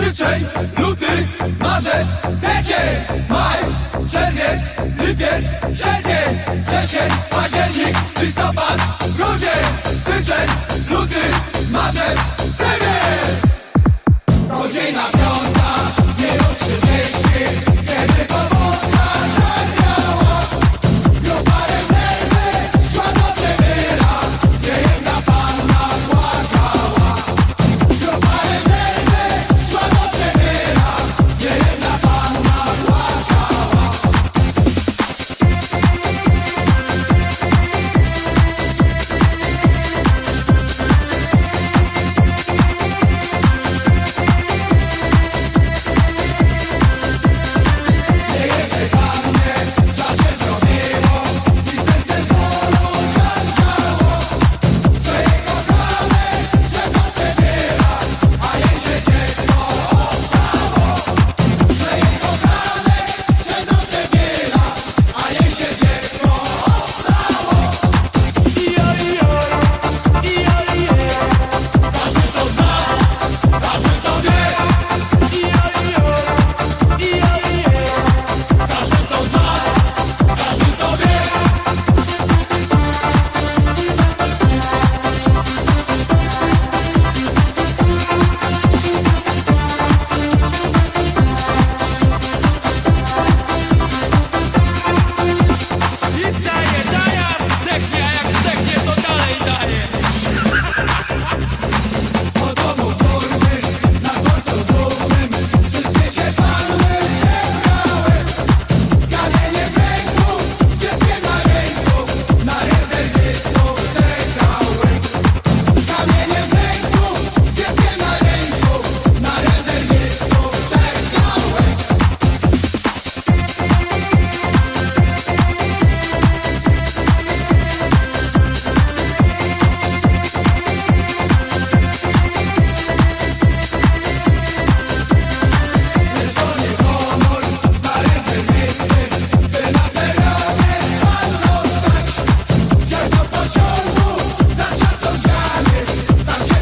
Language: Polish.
styczeń, luty, marzec, kwiecień, maj, czerwiec, lipiec, sierpień, wrzesień, październik, listopad,